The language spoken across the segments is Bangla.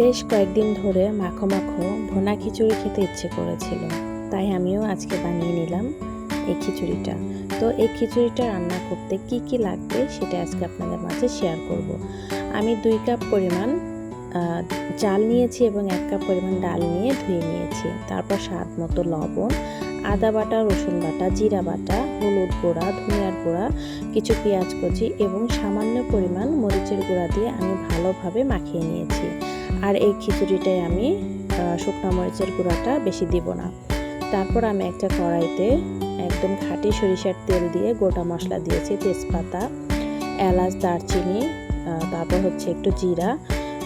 বেশ কয়েকদিন ধরে মাখো মাখো ভোনা খিচুড়ি খেতে ইচ্ছে করেছিল। তাই আমিও আজকে বানিয়ে নিলাম এই খিচুড়িটা। তো এই খিচুড়িটা রান্না করতে কি কি লাগবে সেটা আজকে আপনাদের মাঝে শেয়ার করব। আমি দুই কাপ পরিমাণ চাল নিয়েছি এবং এক কাপ পরিমাণ ডাল নিয়ে ধুয়ে নিয়েছি। তারপর স্বাদ মতো লবণ, আদা বাটা, রসুন বাটা, জিরা বাটা, হলুদ গুঁড়া, ধনিয়ার গুঁড়া, কিছু পেঁয়াজ কুচি এবং সামান্য পরিমাণ মরিচের গুঁড়া দিয়ে আমি ভালোভাবে মাখিয়ে নিয়েছি। আর এই খিচুড়িটায় আমি শুকনো মরিচের গুঁড়াটা বেশি দিব না। তারপর আমি একটা কড়াইতে একদম খাঁটি সরিষার তেল দিয়ে গোটা মশলা দিয়েছি, তেজপাতা, এলাচ, দারচিনি তারপর হচ্ছে একটু জিরা,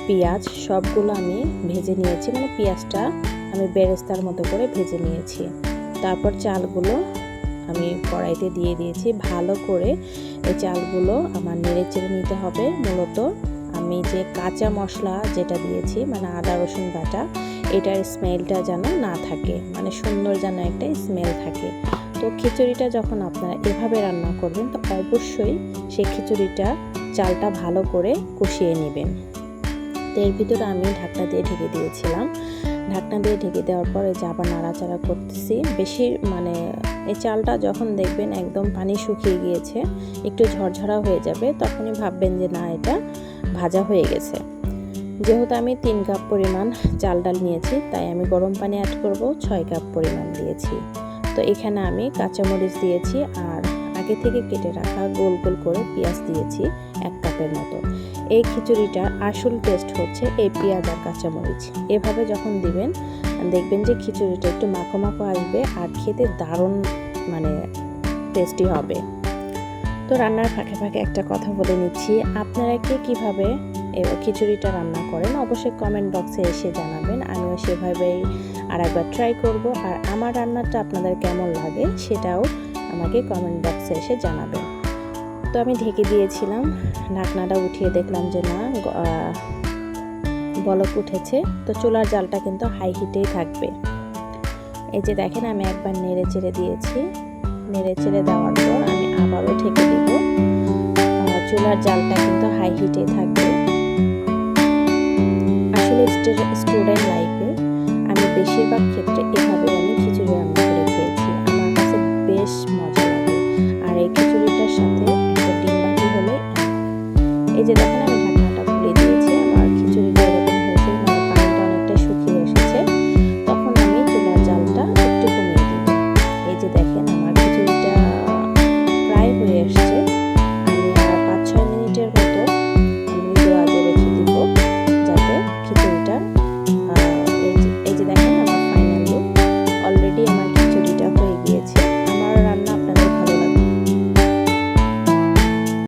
পেঁয়াজ, সবগুলো আমি ভেজে নিয়েছি মানে পেঁয়াজটা আমি বেরেস্তার মতো করে ভেজে নিয়েছি। তারপর চালগুলো আমি কড়াইতে দিয়ে দিয়েছি, ভালো করে এই চালগুলো আমার নেড়ে চেড়ে নিতে হবে, মূলত আমি যে কাঁচা মশলা যেটা দিয়েছি মানে আদা, রসুন বাটা, এটার স্মেলটা যেন না থাকে মানে সুন্দর যেন একটা স্মেল থাকে। তো খিচুড়িটা যখন আপনারা এভাবে রান্না করবেন, তো অবশ্যই সেই খিচুড়িটা চালটা ভালো করে কষিয়ে নেবেন। তো এর ভিতরে আমি ঢাকনা দিয়ে ঢেকে দিয়েছিলাম। ঢাকনা দিয়ে ঢেকে দেওয়ার পরে যে আবার নাড়াচাড়া করতেছি, বেশি মানে এই চালটা যখন দেখবেন একদম পানি শুকিয়ে গিয়েছে, একটু ঝরঝরা হয়ে যাবে, তখনই ভাববেন যে না, এটা ভাজা হয়ে গেছে। যেহেতু আমি তিন কাপ পরিমাণ চাল ডাল নিয়েছি, তাই আমি গরম পানি অ্যাড করব, ছয় কাপ পরিমাণ দিয়েছি। তো এখানে আমি কাঁচামরিচ দিয়েছি আর আগে থেকে কেটে রাখা গোল গোল করে পেঁয়াজ দিয়েছি এক কাপের মতো। এই খিচুড়িটার আসল টেস্ট হচ্ছে এই পেঁয়াজ আর কাঁচামরিচ। এভাবে যখন দিবেন, দেখবেন যে খিচুড়িটা একটু মাখো মাখো আসবে আর খেতে দারুণ মানে টেস্টি হবে। তো রান্নার ফাঁকে ফাঁকে একটা কথা বলে নিচ্ছি, আপনারা কে কীভাবে খিচুড়িটা রান্না করেন অবশ্যই কমেন্ট বক্সে এসে জানাবেন, আমিও সেভাবেই আর একবার ট্রাই করব আর আমার রান্নাটা আপনাদের কেমন লাগে সেটাও আমাকে কমেন্ট বক্সে এসে জানাবেন। তো আমি ঢেকে দিয়েছিলাম। ঢাকনাটা উঠিয়ে দেখলাম যে না বলক উঠেছে। তো চুলার জালটা কিন্তু হাই হিটেই থাকবে। এই যে দেখেন আমি একবার নেড়ে চেড়ে দিয়েছি। নেড়ে চেড়ে দেওয়ার পর আমি আবারও ঢেকে দিব। চুলার জালটা কিন্তু হাই হিটেই থাকবে। আসলে স্টুডেন্ট লাইফে আমি বেশিরভাগ ক্ষেত্রে এভাবে আমি যে দেখেন আমি